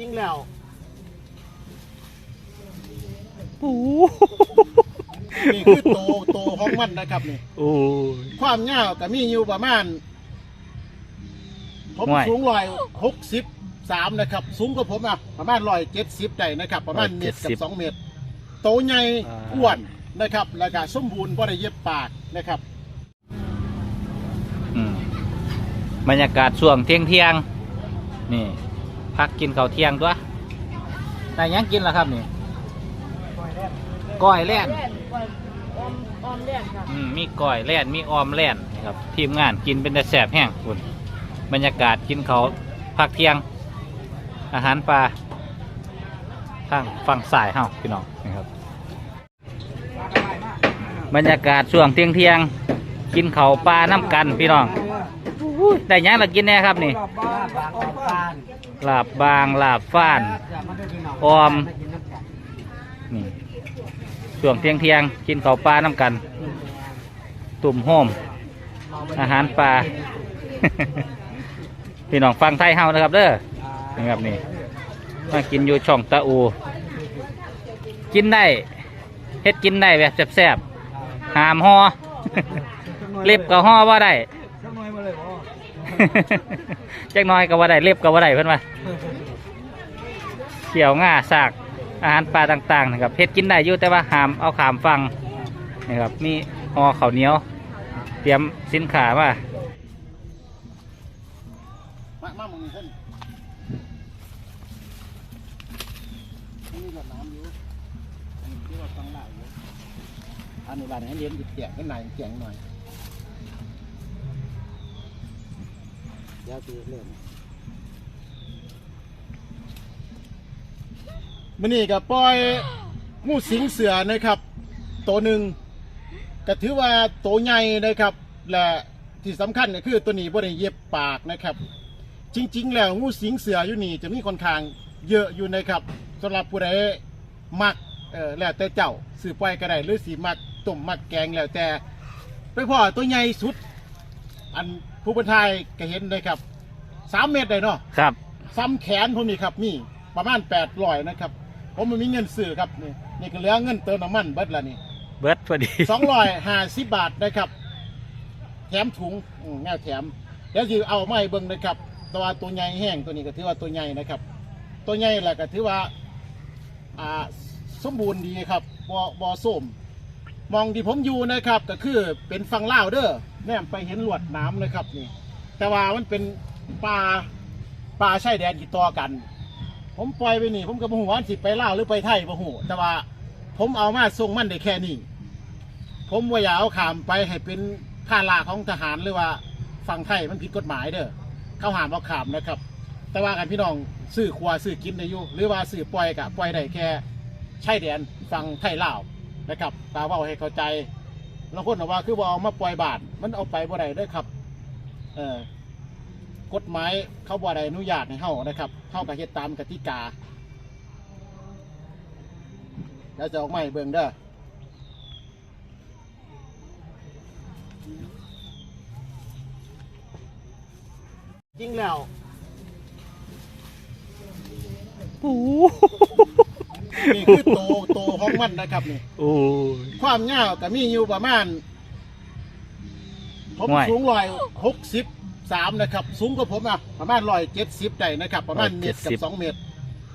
จริงแล้วโอ้นี่คือโตโตของมันนะครับนี่โอ้ย ความยาวก็มีอยู่ประมาณผมห่วยสูงร้อยหกสิบสามนะครับ สูงกว่าผมอะประมาณร้อยเจ็ดสิบได้นะครับ ประมาณเมตรกับสองเมตร โตใหญ่อ่า อ้วนนะครับ แล้วก็สมบูรณ์บ่ได้เย็บปากนะครับ อืมบรรยากาศช่วงเที่ยงเที่ยงๆนี่ พักกินข้าวเที่ยงตัวแต่ยังกินแล้วครับนี่ก้อยแล่นแล่นก่อนออมออมแล่นค่ะอืมมีก้อยแล่นมีออมแล่นนี่ครับทีมงานกินเป็นแต่แสบแห้งคุณบรรยากาศกินเขาวพักเที่ยง อาหารปลาทางฝั่งสายเฮาพี่น้องนะครับ บรรยากาศช่วงเที่ยงเที่ยงๆกินเขาวปลาน้ำกันพี่น้องอุ้ยได้หยังละกินแน่ครับนี่ ลาบบางลาบฟ้าน ออม นี่ช่วงเที่ยงเที่ยงกินข้าวปลาน้ำกัน ตุ่มโฮมอาหารปลา พี่น้องฟังไทยเฮานะครับเด้อนะครับนี่มากินอยู่ช่องตะอู กินได้เฮ็ดกินได้แบบแซ่บๆหามหอเล็บกับห่อว่าได้ จักหน้อยก็ว่าได้เล็บก็ว่าได้เพื่อนว่าเขียวง่าสากอาหารปลาต่างๆนะครับเฮ็ดกินได้อยู่แต่ว่าหามเอาขามฟังนะครับมีห่อข้าวเหนียว เตรียมสินค้ามามางท่านนี่รดน้ำอยู่อันนี้ที่ว่าฟังได้อยู่อันนี้านให้เลี้ยงดิบแจกกันหนแจงหน่อยเดี๋ ยวคือเรื่องมันนี่กับปล่อยงูสิงเสือนะครับ ตัวหนึ่งก็ถือว่าตัวใหญ่นะครับ และที่สำคัญก็คือตัวนี้บ่ได้เย็บปากนะครับ จริง ๆ แล้วงูสิงเสืออยู่นี่จะมีค่อนข้างเยอะอยู่นะครับสำหรับผู้ใดมักเออแล้วแต่เจ้าสื่อปล่อยก็ได้หรือสีมักต้มมักแกงแล้วแต่ไปพ่อตัวใหญ่สุด อันผู้บรรทายก็เห็นเลยครับ สามเมตรเลยเนาะครับซ้ำแขนผมนี่ครับนี่ประมาณแปดร้อยนะครับผมมันมีเงินซื้อครับนี่นี่ก็เหลือเงินเติมน้ำมันเบิดละนี่เบิดพอดีสองร้อยห้าสิบบาทนะครับ แถมถุงอืมแง่แถมเดี๋ยวสิเอาไมาให้เบิ่งนะครับแตัวาตัวใหญ่แห้งตัวนี้ก็ถือว่าตัวใหญ่นะครับ ตัวใหญ่แหละก็ถือว่าอ่าสมบูรณ์ดีครับบอบอส้มมองที่ผมอยู่นะครับ ก็คือเป็นฝั่งลาวเด้อแนมไปเห็นลวดน้ำนะครับนี่ แต่ว่ามันเป็น ป่าป่าชายแดนที่ต่อกัน ผมปล่อยไปนี่ ผมก็บ่ฮู้ว่าสิไปล่าวหรือไปไทยบ่ฮู้แต่ว่าผมเอามาส่งมันได้แค่นี้ผมว่าอย่าเอาขามไปให้เป็นข้าราของทหารหรือว่าฝั่งไทยมันผิดกฎหมายเด้อเขาหามเอาขามนะครับ แต่ว่ากันพี่น้องซื้อครัวซื้อกินได้อยู่หรือว่าซื้อปล่อยกะปล่อยได้แค่ชายแดนฝั่งไทยลาวนะครับตาเว่าให้เข้าใจบาคนบอกว่าคือว่าเอามาปล่อยบาทมันเอาไปบ่ได้เด้อครับ เออ กฎหมายเขาบ่ได้อนุญาตให้เฮานะครับเฮาก็เฮ็ดตามกติกาแล้วจะออกมาให้เบิ่งเด้อจริงแล้วโอ้นี่คือโตโตของมันนะครับนี่โอ้ยความยาวก็มีอยู่ประมาณผมห่วยสูงร้อยหกสิบ สามนะครับ สูงกว่าผมอะประมาณร้อยเจ็ดสิบได้นะครับ ประมาณเมตรกับสองเมตร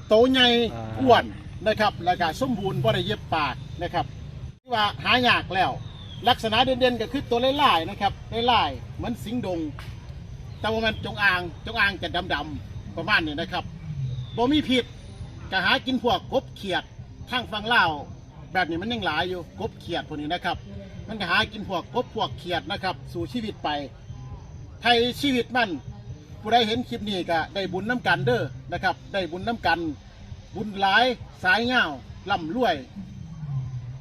โตใหญ่อ่า อ้วนนะครับแล้วก็สมบูรณ์บ่ได้เย็บปากนะครับที่ว่าหายากแล้ว ลักษณะเด่นๆก็คือตัวไล่ๆนะครับไล่ๆเหมือนสิงดง แต่ว่ามันจงอางจงอางจะดำๆประมาณนี้นะครับบ่มีผิดก็หากินพวกกบเขียดข้างฟังเล่าวแบบนี้มันยังหลายอยู่กบเขียดพวกนี้นะครับ มันก็หากินพวกกบพวกเขียดนะครับ สู่ชีวิตไป ไทยชีวิตมันผู้ใดเห็นคลิปนี้ก็ได้บุญน้ำกันเด้อนะครับ ได้บุญน้ำกัน บุญหลายสายเงาล่ำรวย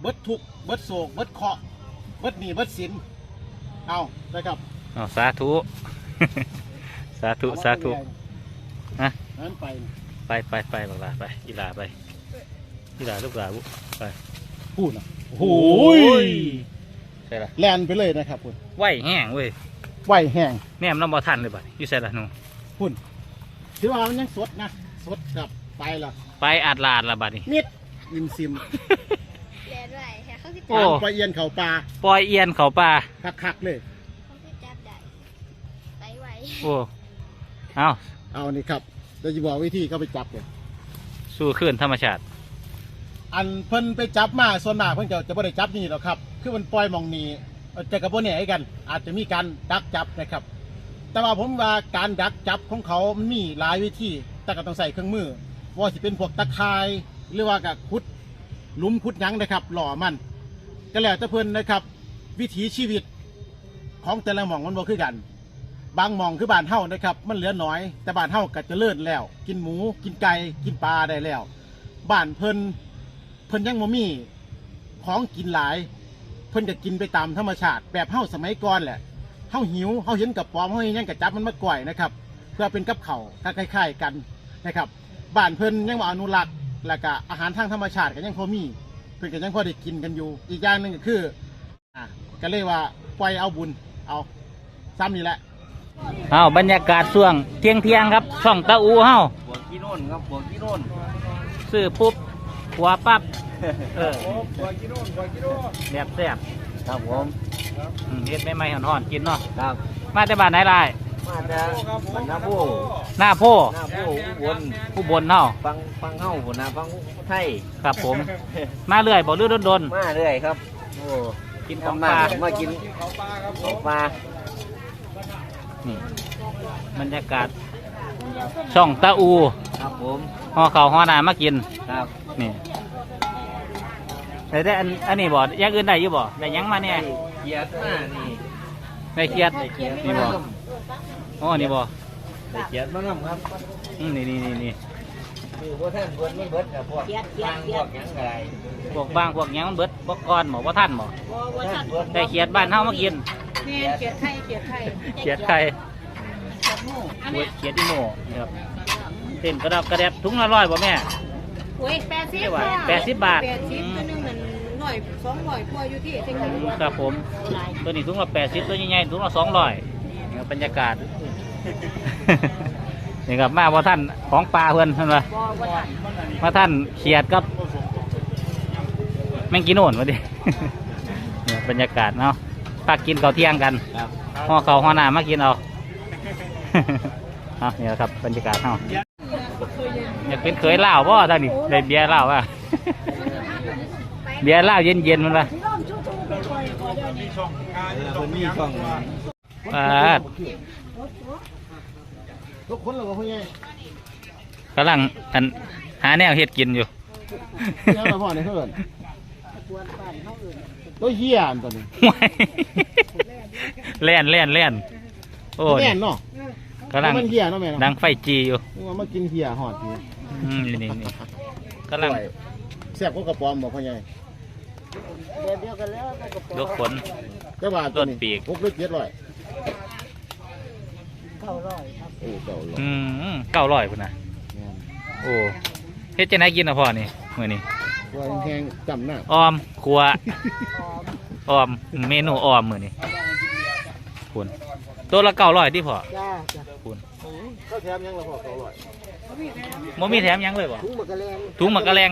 เบิดทุกข์เบิดโศกเบิดเคราะห์เบิดหนี้เบิดสินเอานะครับเอาสาธุ สาธุ สาธุ ฮะ นั้นไปไปไปไปบักลาไปอีหลาไปอีหลาลูกหลาบุไปพูดนะโอ้โหใช่ละแลนไปเลยนะครับคุณ ไหวแห้งเว้ย ไหวแห้งแนมน้ำบ่ทันเลยบัดอยู่ใส่ละหนูคุณถือว่ามันยังสดนะ สดกับไปละไปอาดลาดละบัดนี้ มิดยิมซิมเรียนด้วยแค่เขาสิโอ้ทางไปเอียนเขาปลาปล่อยเอียนเขาป่าคักๆเลย เขาสิจับได้ไปไหวโอ้เอาเอานี่ครับเดี๋ยวจะบอกวิธีเขาไปจับเลยสู้ขึ้นธรรมชาติ อันเพิ่นไปจับมาส่วนมากเพิ่นก็จะไม่ได้จับนี่หรอกครับ คือมันปล่อยหมองนี้ เอ่อจะกับโบเนี่ยกัน อาจจะมีการดักจับนะครับ แต่ว่าผมว่าการดักจับของเขามันมีหลายวิธี แต่ก็ต้องใส่เครื่องมือ ว่าสิเป็นพวกตะข่าย หรือว่ากับคุดหลุมคุดยั้งนะครับ หล่อมัน ก็แล้วแต่เพิ่อนนะครับ วิถีชีวิตของแต่ละหม่องมันบ่คือกัน บางหม่องคือบ้านเฮานะครับ มันเหลือน้อย แต่บ้านเฮาก็จะเลิศแล้ว กินหมู กินไก่ กินปลาได้แล้ว บ้านเพิ่นเพิ่นยังบ่มีของกินหลาย พิ่นก็กินไปตามธรรมชาติ แบบเฮาสมัยก่อนแหละเฮาหิวเฮาเห็นกับปอมเฮาเห็นหยังกับจับมันมาก่อยนะครับ เพื่อเป็นกับเขาวก็คล้ายๆกันนะครับบ้านเพิ่นยังบ่อนุรักษ์แล้วก็อาหารทางธรรมชาติก็ยังพอมี เพิ่นก็ยังพอได้กินกันอยู่ อีกอย่างหนึงก็คืออะก็เลยว่าปล่อยเอาบุญเอาซ้ำนี่แหละเอาบรรยากาศช่วงเที่ยงเที่ยงๆครับช่องตะอูเฮาบวกกี่โน่นครับบวกกี่โน่นซื้อปุ๊บหัวปั๊บ เออบวกกี่โน่นบวกกี่โน่นแบบแซ่บครับผมอืมเฮ็ดไม่ไม่ห่อนๆกินเนาะครับมาแต่บ้านไหนได้มาจากบรรณาผู้หน้าโพหน้าผู้อุบลผู้บนเฮาฟังฟังเฮ้าหัวหน้าฟังไทยครับผม มาเรื่อยบ่ลื่นดนมาเรื่อยครับโอ้ๆกินของทำปมาลามากินของปลานี่บรรยากาศ ช่องตะอูครับผมห่อข้าวห่อน้ำมากิน ครับนี่ ได้ได้อันอันนี้บ่อย่างอื่นได้อยู่บ่ได้หยังมาเนี่ยเกียรติมานี่ได้เครียดนี่บ่อ๋อนี่บ่ได้เกียรติมานำครับอืมนี่นี่นี่นี่คือพวกท่านคนไม่เบิดกับพวกบางพวกหยังไงพวกบางพวกหยังมันเบิดบ่ก่อนบ่บ่ทันบ่บ่บ่ทันได้เครียดบ้านเฮามากินแม่นเกียดไข่เกียดไข่เครียดไข่อันเครีเนี้ยยดเครียดอีโม่นี่ครับเต้นกระดับกระแดบถุงละร้อยบ่แม่โอ้ยแปดสิบเท่าไหร่ค่ะแปดสิบบาทแปดสิบ ตัวหนึงนั่นหน่อยสองร้อยกว่าอยู่ที่เชียงใหม่ครับผม ตัวนี้ถุงละ80ตัวใหญ่ๆถุงละ200นี่ครับบรรยากาศ นี่ครับมาบ่ทันของปลาเพิ่นเพิ่นว่าบ่บ่ทันมาท่านเขียดกับแมงกินโน่นมาดิ เนี่ยบรรยากาศเนาะพักกินข้าวเที่ยงกันครับห่อข้าวห่อน้ำมากินเอา เอาเนี่ยครับบรรยากาศเนาะอยากเป็นเคยเล่าวป่ะท่านนี่ได้เบียร์เหล้าอะ เบียร์เหล้าเย็นๆมันละคนมีช่องปาดทุกคนเราก็พ่อใหญ่กำลังอันหาแนวเฮ็ดกินอยู่ที่เขามาพ่อในเพื่อนตัวเฮียอันตัวนี้ห่วยแล่นแล่นแล่นโอ้แม่นี่นเนาะกำลังมันเฮียเนาะแม่เนาะดังไฟจีอยู่นึกว่ามากินเฮียหอดทีอืมนี่นี่นี่กำลังแซ่บก็กระป๋อมบอกพ่อใหญ่ ยกขนแต่ว่าตัวนี้ต้นปีก หกหรือเจ็ดร้อยเก้าร้อยครับโอ้เก้าร้อยอืมเก้าร้อยพุ่นนะแม่นโอ้เฮ็ดจะไหนกินอะพ่อนี่มื้อนี้ตัวแห้งๆจำหน้าออมครัวออมเมนูออมมื้อนี้คุณตัวละเก้าร้อยที่พ่อจ้าจ้าคุณข้าวแถมยังละพอเก้าร้อยบ่มีแถมหยังเลยบ่ถุงมะกะแรงถุงหมักกะแรง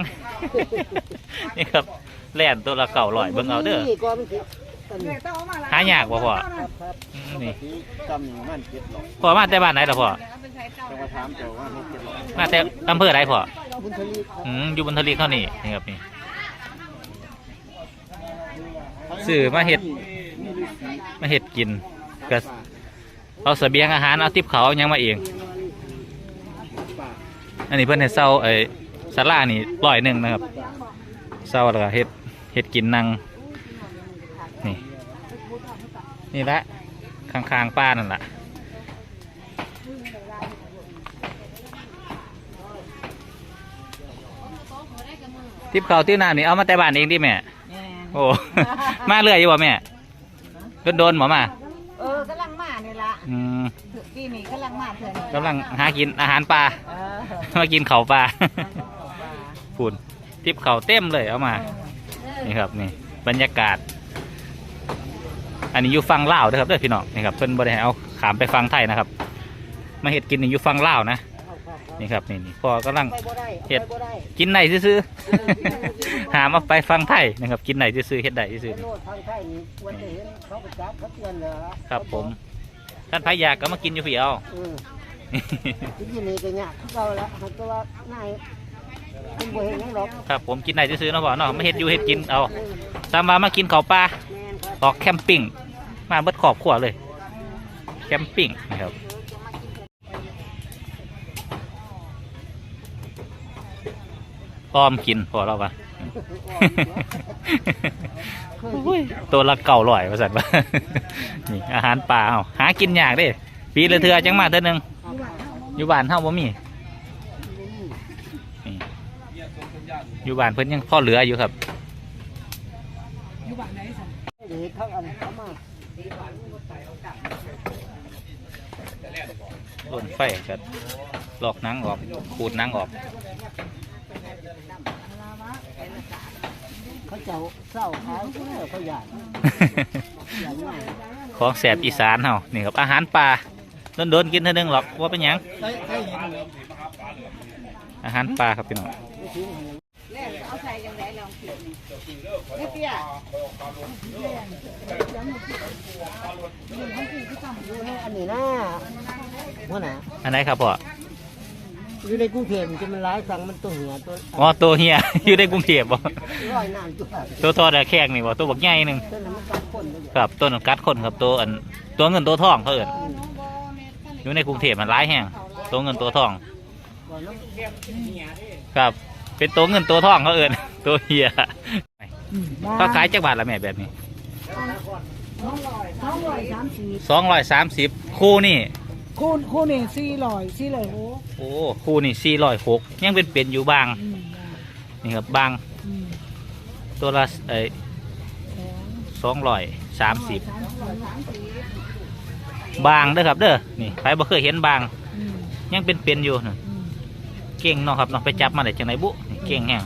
นี่ครับ แล่นตัวละเก้าร้อยเบิ่งเอาเด้อนี่ก่อนมันสิอันนี้หายากบ่พ่ออืมนี่ที่จำนี่มันเจ็ดร้อยพ่อมาแต่บ้านไหนล่ะพ่อ จะมาถามเจ้าว่ามันเจ็ดร้อยมาแต่อำเภอไหนพ่อ บุญทลีครับอืมอยู่บนทะเลเขานี่นี่ครับนี่ ซื้อมาเฮ็ดมาเฮ็ดกินก็เอาเสบียงอาหารเอาติบเขาวเอาหยังมาเองอันนี้เพิ่นให้เซาไอ้ศาลานี่ร้อยหนึ่งนะครับเซาแล้วก็เฮ็ด เฮ็ดกินนั่งนี่ นี่แหละข้างๆป้านั่นแหละติบเขาวติ้วน้ำนี่เอามาแต่บ้านเองดิแม่ โอ้ มาเรื่อยอยู่บ่แม่โดนโดนๆหมอมา เออกำลังมานี่ล่ะอืมปีนี้กำลังมาเถื่อนกำลังหากินอาหารปลาเออมากินเขาวปลาฝุ่นทิปเขาวเต็มเลยเอามา นี่ครับนี่บรรยากาศ อันนี้อยู่ฟังเลาวนะครับเด้อพี่น้องนี่ครับเพิ่นบริหารเอาขามไปฟังไทยนะครับ มาเห็ดกินนี่อยู่ฟังเลานะนี่ครับนี่นี่พ่อกำลังเฮ็ดกินไหนซื่อหามาไปฟังไทยนะครับ กินไหนซื่อเฮ็ดได้ซื่อโลดทางไทยนี่วันจะเห็นเขาไปจับเขาเตือนเหรอครับผมท่านพายากก็มากินอยู่พี่เอาเออที่นี่นี่ก็ยากเราละหันตัวว่านาย คุณบ่เห็นหยังหรอกครับผมกินไหนซื่อๆเนาะพ่อเนาะไม่เฮ็ดอยู่เฮ็ดกินเอาตามมามากินข้าวปลาแม่นครับออกแคมปิ้งมาเบิดขอบขวเลย แคมปิ้งนะครับออมกินพอเราปะ ตัวละเก่าร่อยว่าสันว่า นี่อาหารป่าเอาหากินยากเด้ ปีละเทือจังมาเทือหนึงอยู่บ้านเฮาบ่มี อยู่บ้านเพิ่นยังพ่อเหลืออยู่ครับเด็กเขาอันเขามาโดนไฟกัหลอกหนังออกขูดหนังออก เขาเจ้าเศร้าขายเขาเขาหยาดหยาดง่ายของแสบอีสานเฮานี่ครับอาหารป่าโดนๆกินเท่านึงหรอกว่าเป็นหยังได้ได้ยินเลยอาหารป่าครับพี่น้อง อันนี้นะหัวหน้าอันไหนครับพ่ออยู่ในกรุงเทพจะมันร้ายสั่งมันตัวเหี่ยตัวอ๋อตัวเฮียอยู่ในกรุงเทพบ่ร้อยน้ำตัวตัวทอดแข้งนี่บ่ตัวบักใหญ่หนึ่งครับตัวนั้นกัดคนครับตัวอันตัวเงินตัวทองเขาเอิ้นอยู่ในกรุงเทพมันร้ายแห้งตัวเงินตัวทอง ครับ เป็นตัวเงินตัวทองเขาเอิ้นตัวเฮีย เขาขายจักบาทละแม่แบบนี้สองร้อยสามสิบสองร้อยสามสิบคู่นี่ คูณคูณนี่สี่ร้อยสี่ร้อยโอ้โอ้คู่นี่สี่ร้อยหกยังเป็นเป็นอยู่บางอืมนี่ครับบางอืมตัวละเอ้สองร้อยสามสิบสามร้อยสามสิบบางเด้อครับเด้อนี่ใครบ่เคยเห็นบาง อืมยังเป็นเป็นอยู่น่ะอืมเก่งเนาะครับเนาะไปจับมาได้จังไหนบุนี่เก่งแฮง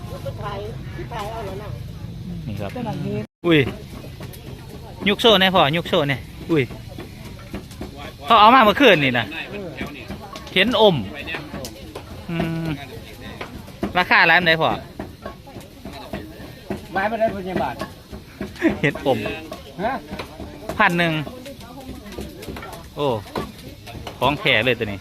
นะนี่ครับเป็นอะไรเฮ็ดอุ้ยยุกโซ่เนี่ยพ่อยุกโซ่เนี่ยอุ้ยเขาเอามาเมื่อคืนนี่นะเห็นอมอืมราคาอะไรไหนพ่อไม้ไปได้พันยาบาทเห็นอมฮะพันหนึ่งโอ้ของแท้เลยตัวนี้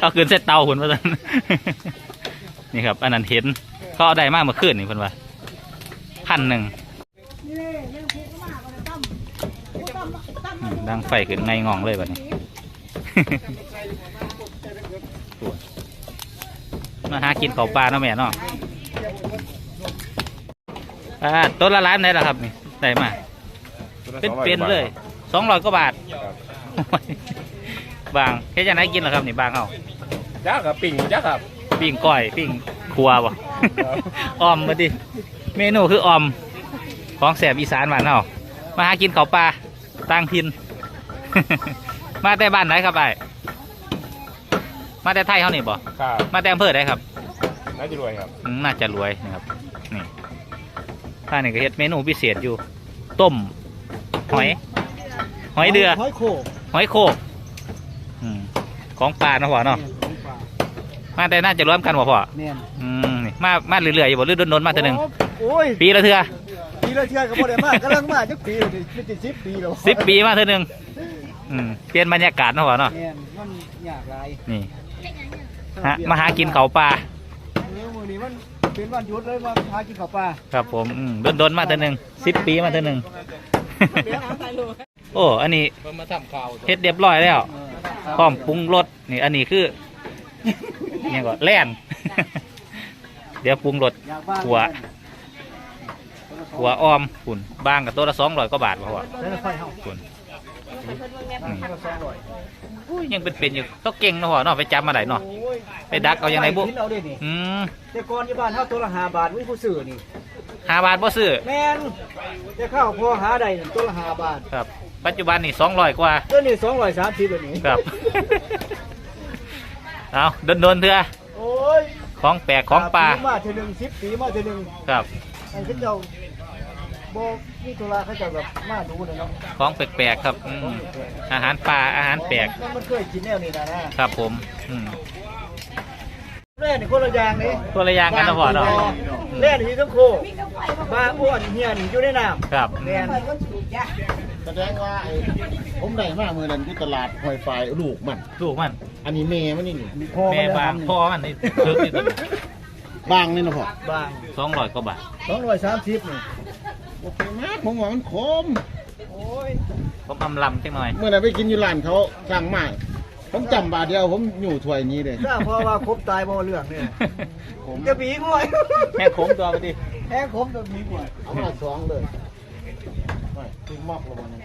เอาคืนเส้เตาคุณว่าซั่นนี่ครับ อันนั้นเห็นเขาเอาได้มากเมื่อคืนนี่เพิ่นว่าพันหนึ่งอืมดังไฟขึ้นไงงองเลยแบบนี้โอ้ยมาหากินเขาวปลาเนาะแม่เนาะอ่าต้นละล้านได้แล้วครับนี่ได้มาเป็นเป็นๆเลยสองร้อยกว่าบาทโอ้ย บางแค่จะไหนกินเหรอครับนี่บางเอาจ้าครับปิ่งจ้าครับปิ้งก้อยปิ้งครัวบ่ ออมมาดิเมนูคือออม ของแสบอีสานบ้านเฮามาหากินข้าวปลาต่างถิ่น มาแต่บ้านไหนครับไอ้มาแต่ไทยเฮานี่บ่ครับมาแต่อำเภอใดครับน่าจะรวยครับอืมน่าจะรวยนะครับนี่ท่านี่ก็เฮ็ดเมนูพิเศษอยู่ ต้ม หอย หอยเดือหอยโขกหอยโคกอืม ของปลาเนาะพ่อเนาะมาแต่น่าจะรวมกันบ่พ่อแม่นอืมนี่มามาเรื่อยๆอยู่บ่หรือโดนๆมาเท่อหนึงโอ้ยปีละเทื่อปีละเทื่อก็บ่ได้มากกำลังมาจักปีเลยไม่ติดสิบปีแล้วสิบปีมาเท่อหนึงอืมเปลี่ยนบรรยากาศเนาะพ่อเนาะแม่นมันยากหลายนี่ฮะมาหากินเขาวปลาเออมื้อนี้มันเป็นวันหยุดเลยมาหากินข้าวปลาครับผมอืมโดนๆมาเท่อหนึงสิบปีมาเท่อหนึง โอ้อันนี้เพิ่มมาทำข่าวเฮ็ดเรียบร้อยแล้วพร้อมปรุงรส นี่อันนี้คือเนี่ยก็แล่น เดี๋ยวปรุงรสอยากบ้างหัวหัวอ้อมฝุ่นบางกับตัวละสองร้อยกว่าบาทพ่อแล้วไฟเฮาฝุ่นอืมสองร้อยอุ้ยยังเป็นเป็นอยู่ต้องเก่งเนาะพ่อเนาะไปจับมาได้เนาะโอ้ยไปดักเอาอย่างไรบุกินเอาได้นี่อืมแต่ก่อนที่บ้านเฮาตัวละ5บาทมีผู้ซื้อนี่ห้าบาทบ่ซื้อแม่นแต่ข้าวพอหาได้นี่ตัวละ5บาทครับ ปัจจุบันนี่สองร้อยกว่าตัวนี้230บาทนี่ครับ เอาโดนโดนๆเถอะโอ้ยของแปลกของปลาปีมาเทื่อหนึง10ปีมาเทื่อหนึงครับไอ้เขาเจ้าบ่นี่ตุลาเขาจะแบบมาดูเลยเนาะของแปลกๆครับอืมอาหารปลาอาหารแปลกมันเคยกินแนวนี้นะนะครับผมอืมแร่นี่คนละอย่างนี่ตัวละอย่างกันนะพ่อเนาะแร่นี่ทั้งโคมาอ้วนเฮียนี่อยู่ในน้ำครับแร่น แสดงว่าไอ้ผมได้มาเมื่อนั้นที่ตลาดหอยไฟลูกมัน ลูกมันอันนี้เมย์มันนี่นี่แม่บางพ่อมันนี่ถึกนี่ตัวบางนี่นะพ่อบางสองร้อยกว่าบาทสองร้อยสามสิบนี่โอเคมากผมว่ามันขมโอ้ยผมอำลำจังหน่อย เมื่อไหร่ไปกินอยู่ร้านเขาสั่งมาผมจำบาทเดียวผมอยู่ถ้วยนี้เลยถ้าพอว่าครบตายบ่เรื่องเนี่ยผมจะปีกล้วยแม่ขมตัวไปดิแห้งครบจะปีกล้วยเอามาสองเลยไม่ คือมอกแล้ววันนี้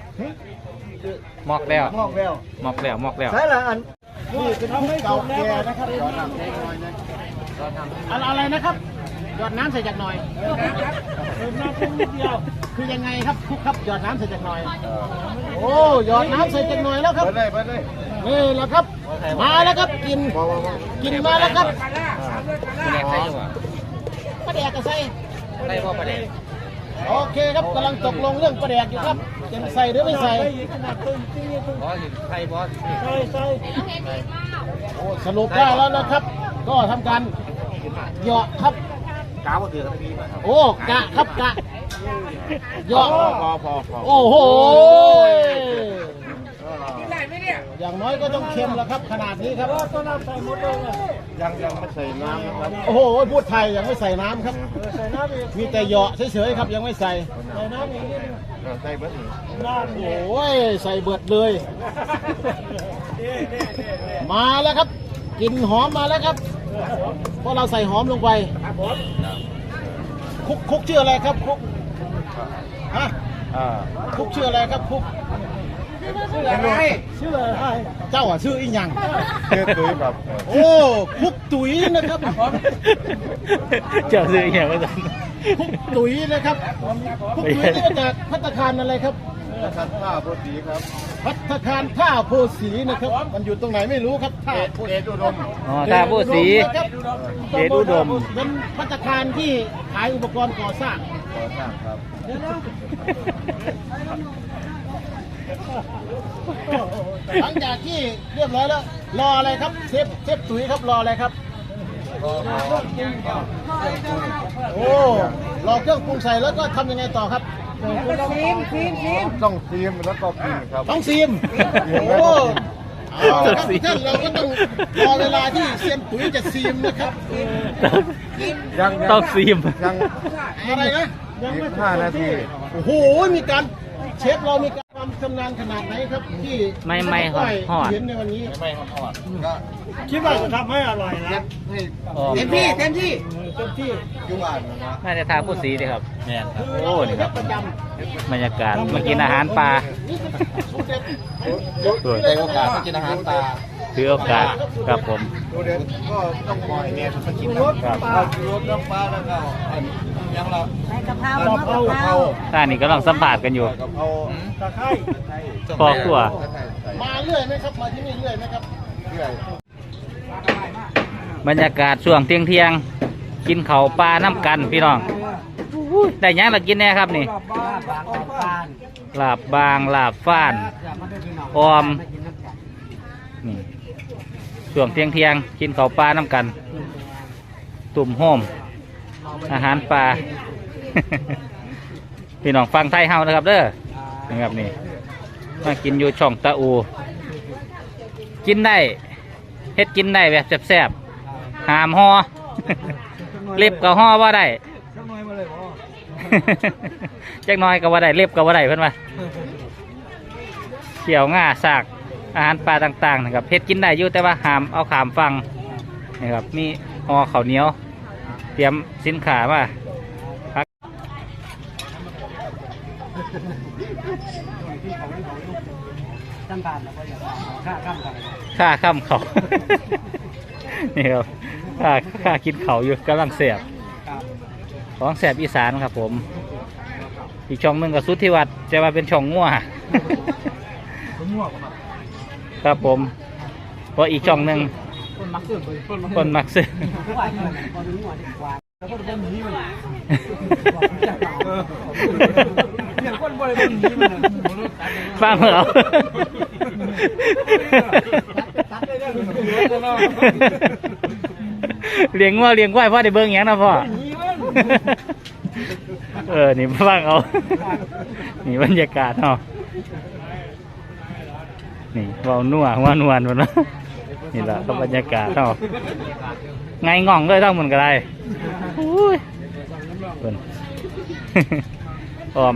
มอกแล้วงอกแล้วมอกแล้วมอกแล้วใช่ละอันนี่คือน้ำเก่าแก่นะครับยอดน้ำใส่หน่อยนะอะไรอะไรนะครับหยอดน้ำใส่จากหน่อยเติมน้ำเพิ่มนิดเดียวคือยังไงครับคุกครับหยอดน้ำใส่จากหน่อย โอ้หยอดน้ำใส่จากหน่อยแล้วครับไปเลยไปเลยนี่แหละครับ มาแล้วครับกินกินมาแล้วครับแม่ใครอยู่วะประแดกก็ใส่ใครพ่อประเด็น โอเคครับกำลังตกลงเรื่องประแดกอยู่ครับจะใส่หรือไม่ใส่บอสใครบอสโอ้สรุปได้แล้วนะครับ ก็ทำการเหยาะครับกาวถือกันพี่มาครับโอ้กะครับกะเหยาะพอพอพอโอ้โห อย่างน้อยก็ต้องเค็มแล้วครับขนาดนี้ครับยังยังไม่ใส่น้ำนะครับโอ้โหพูดไทยยังไม่ใส่น้ำครับมีแต่เหยาะเฉยๆครับยังไม่ใส่ใส่เบิร์ดหนึ่งโอ้ยใส่เบิดเลย มาแล้วครับกลิ่นหอมมาแล้วครับ เพราะเราใส่หอมลงไปคุกคุกชื่ออะไรครับคุกฮะอ่าคุกชื่ออะไรครับคุก ยังไงชื่ออะไรเจ้าอะชื่ออีหยังเจอตุ้ยแบบโอ้คุกตุ๋ยนะครับเจ้าซื้ออย่างไรกันคุกตุ๋ยนะครับคุกตุ๋ยนี่มาจากพัตตาคารอะไรครับนะครับผ้าโปรตีครับพัตตาคารท่าโพสีนะครับมันอยู่ตรงไหนไม่รู้ครับท่าโพเอดุดมอ๋อท่าผู้สีนะครับเดชอุดมเป็นพัตตาคารที่ขายอุปกรณ์ก่อสร้างขอสร้างครับ หลังจากที่เรียบร้อยแล้ว รออะไรครับเชฟเชฟตุ๋ยครับรออะไรครับ โอ้รอเครื่องปรุงใส่แล้วก็ทำยังไงต่อครับ ซีมซีมซีมต้องซีมแล้วก็กินครับ ต้องซีมโอ้เอาละครับท่านเราก็ต้องรอเวลาที่เซียนตุ๋ยจะซีมนะครับยังยังต้องซีมยังอะไรนะอีกห้านาที โอ้โห มีการ เชฟเรามีการความชำนาญขนาดไหนครับที่ไม่ไม่หอดหอดที่เห็นในวันนี้ ไม่หอดก็คิดว่าจะทำให้อร่อยนะ ให้อ๋อเต็มที่เต็มที่เต็มที่ยุ่งอ่านนะน่าจะทาผู้สีดีครับ แม่นครับ โอ้นี่ครับ ประจบรรยากาศมากินอาหารปลาำนี่คือสูตรเด็ดได้โอกาสมากินอาหารตาถือโอกาสครับผมดูเด็ดก็ต้องปล่อยเนี่ยมากินรสครับปลาก็รสน้ำปลาแล้วก็อัน ยังเราใส่กะเพรากะเพรากะเพราท่านี่กำลังสัมผัสกันอยู่ กะเพราตะไคร้พอครัว มาเรื่อยไหมครับ มาที่นี่เรื่อยไหมครับ เรื่อยบรรยากาศช่วงเที่ยงเที่ยงๆกินเขาวปลาน้ำกันพี่น้องอุ้ยได้หยังละกินแน่ครับนี่บางบางปานลาบบางลาบฟ้านอย่ามาได้พี่น้องออมไม่กินน้ำกันนี่ช่วงเที่ยงเที่ยงๆกินเขาวปลาน้ำกัน ตุ่มโฮม อาหารปลา พี่น้องฟังไทยเฮานะครับเด้อนะครับนี่มากินอยู่ช่องตะอู กินได้เฮ็ดกินได้แบบแซ่บๆหามห่อเล็บก็ห่อว่าได้สักหน่อยมาเลยบ่จักน้อยก็ว่าได้เล็บก็ว่าได้เพื่อนว่าเขียวง่าสากอาหารปลาต่างๆนะครับเฮ็ดกินได้อยู่แต่ว่าหามเอาขามฟังนะครับมีห่อข้าวเหนียว ตรียมสินค้ามาพักตั้งการแล้วก็อย่าค่าข้ามเขา นี่ครับค่าค่ากินเขาอยู่กำลังเสียบของแสบอีสานครับผม อีกช่องหนึ่งกับสุทธิวัฒน์จะมาเป็นช่องง่วครับครับผมเพราะอีกช่องหนึ่ง คนมักซื้อคนมักคนมักซื้อซื้อว่าคนมั่วดีกว่าฟังเหรอเลี้ยงวัวเลี้ยงควายพ่อได้เบิ่งหยังนะพ่อเออ นี่ฟังเอา นี่บรรยากาศเนาะนี่เว้านัวหัว่านวลหมดแล้ว นี่แหละก็บรรยากาศเนาะไงง่องเลยทั้งหมดก็ได้อุ้ยเพิ่นออม